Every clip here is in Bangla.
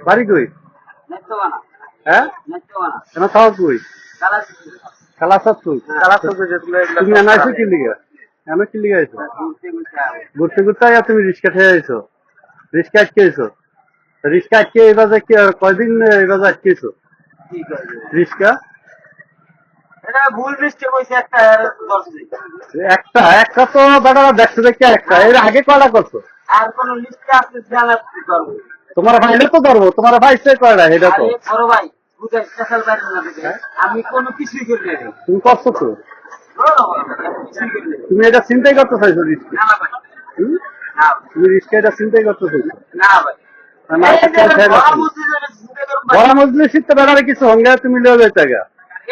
বাড়ি কই? হ্যাঁ? নেত্রকোনা কই? কালাসি কই? তুমি এনে আইছো কি লিগা? এনে কি লিগা আইছো? ঘুরতে ঘুরতে হবে ঘুরতে ঘুরতে আয়া তুমি রিক্সা ঠেয়ে আইছো। রিক্সা আটকে আইছো। রিক্সা আটকে এবার কি- কয়দিন এবার যে আটকেছো রিক্সা এটা ভুল বৃষ্টি হয়েছে একটা একটা তো দেখছ একটা। এর আগে কয়টা করছ? আর কোন লিস্টে আসতে তোমার ভাইলে তো করব তোমার ভাই সে এটা তো। বড় ভাই না আমি কোনো কিছুই করি না তুমি করছ? তো ভাই, কিছুই করি না। তুমি এটা চিন্তাই করতে চাইছো রিস্কে। না ভাই? না তুমি রিস্কে এটা চিন্তাই করতে চাইছো। না ভাই। না, এটা বড় ভাই। বড় মজলি শীতে বেড়ারে কিছু হঙ্গে তুমি লিয়ে যেতে গা।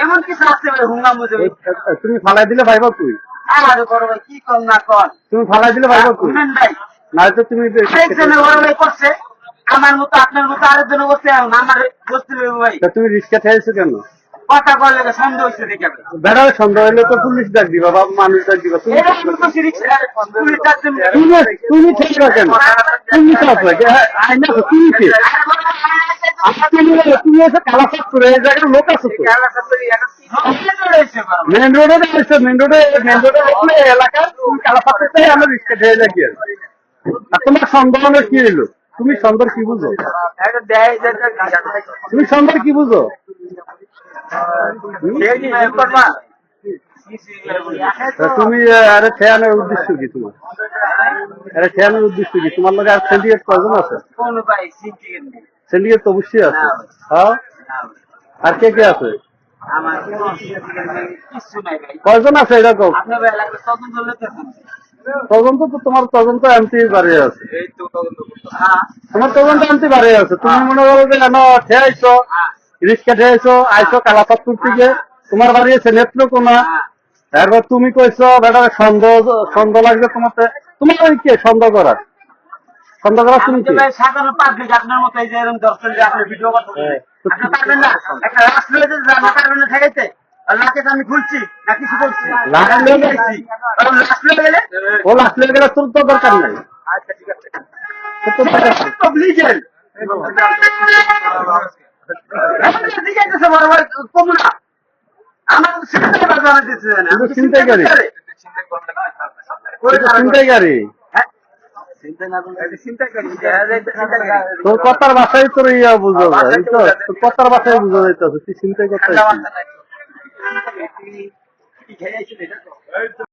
এমন কিছু আছে হুঙ্গা মুজে তুমি ফালাই দিলে ভাইবা তুই ভাই না কর তুমি ফালাই দিলে ভাইবা তুই ভাই। নয়তো তুমি ভাই করছে। আমার মতো আপনার মতো আরেকজনে বসে আমার বসতে ভাই। তা তুমি রিক্সা ঠেয়েছো কেন? কথা বললে তো সন্দেহ হচ্ছে দেখে ভাই। সন্দেহ হলে তো পুলিশ ডাক দিবা বা মানুষ ডাক দিবা তুমি আইনা তো এসে করে এই জায়গায় লোক আছে তো। মেন রোডে মেন রোডে মেন রোডে আমরা রিক্সা আর তোমার সন্দেহ কি হলো? তুমি সন্দেহ কি বুঝো? তুমি সন্দেহ কি বুঝো? তুমি আরে ঠেয়ানোর উদ্দেশ্য কি তোমার? আরে ঠেয়ানোর উদ্দেশ্য কি? তোমার লগে আর সিন্ডিকেট কয়জন আছে? সিন্ডিকেট তো অবশ্যই আছে। হ্যাঁ? আর কে কে আছে? কয়জন আছে এটা তদন্ত তো তোমার তদন্ত আনতে আছে। এই তো তদন্ত করতে হ্যাঁ। তোমার তদন্ত আনতে পারে আছে। তুমি মনে করো যে কেন ঠেয়াইছো হ্যাঁ। রিক্সা ঠেয়াইছো আইছো কালাপাত্তুর থেকে। তোমার বাড়ি আছে নেত্রকোনা। হ্যাঁ। এরপর তুমি কইছো বেটা সন্দেহ সন্দেহ লাগবে তোমার তোমার ওই কে? সন্দেহ করার। সন্দেহ করার তুমি কি? সাধারণ পাবলিক আপনার মতো এই যে এরকম দর্শন যে আপনি ভিডিও করতে আপনি পারবেন না? একটা জানা পারবেন না ঠেকাইতে। আমি খুলছি না কিছু করছি ও লাস্ট লেগে গেলে তোর তো দরকার নাই। আচ্ছা ঠিক আছে। তোর কথার ভাষায় তোর ইয়া বুঝো তোর কথার ভাষায় বুঝো যাইতেছে তুই চিন্তাই করতে ঠান্ডা মাথা নাই। কি খেয়ে আইছিস এটা তো?